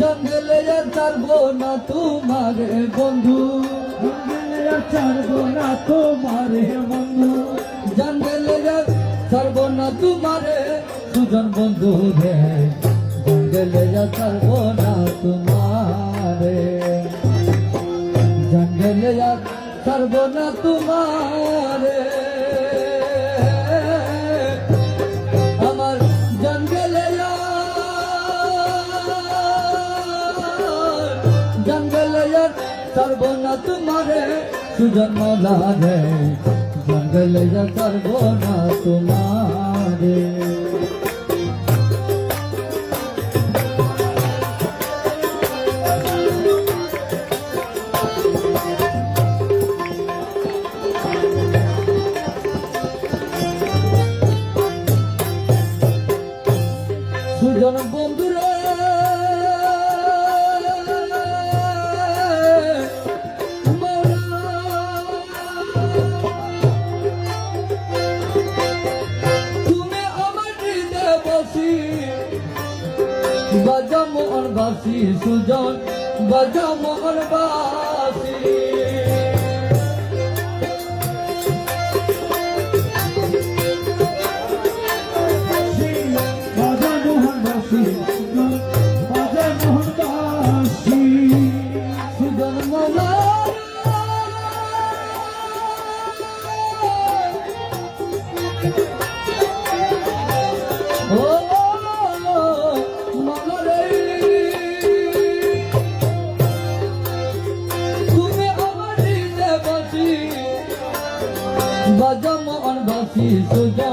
জঙ্গলে চারবো না তোমারে বন্ধু। জঙ্গলে চারবো না তোমারে বন্ধু। জঙ্গলে চারবো না তোমারে সুজন বন্ধু রে। জঙ্গলে চারবো না তোমার করব না তোমারে সুজন মালা জঙ্গলে যা করব না তোমারে। বাজা মোহন বাসী সুজন বাজা মোহন বাসী। to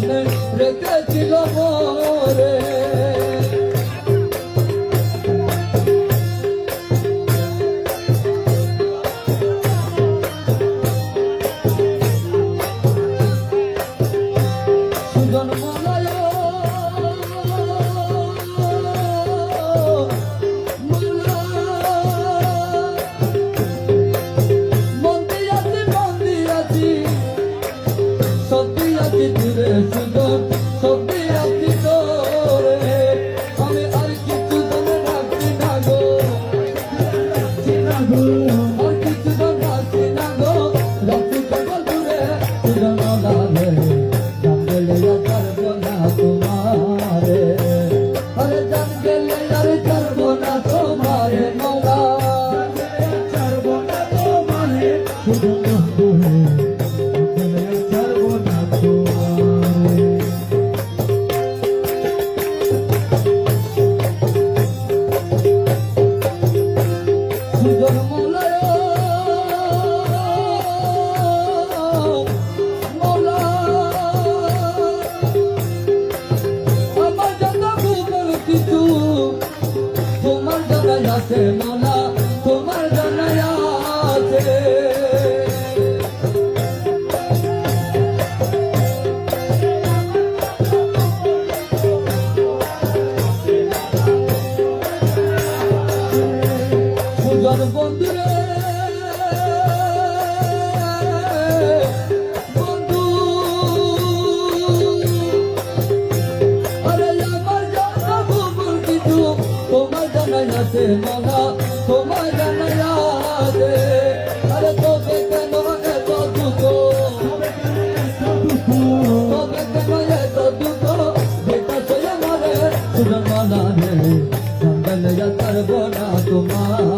মনে রেখেছিল মন Oh, মনা তোমার রাধে আরে তবে কেন এত দুঃখ? তবে কেন এত দুঃখ? বেটা সে মনে তোমার।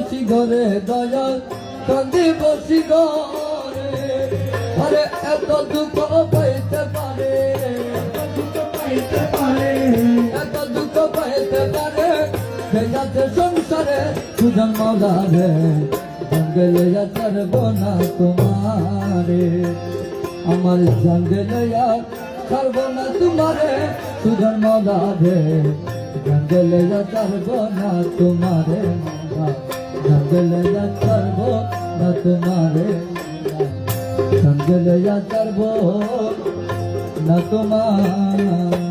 বসি ঘরে, দয়াল কান্দি বসি ঘরে। আরে, এত দুঃখ পাইতে পারে। পাইতে পারে এত দুঃখ পাইতে পারে। সংসারে, সুজন জঙ্গলে তোমারে। আমার জঙ্গলে ছাড়ব না তোমারে, সুজন মাওলা রে জঙ্গলে যাচার না তোমারে। মাওলা জঙ্গলে যাচার না তোমারে জঙ্গলে যাচার না তোমার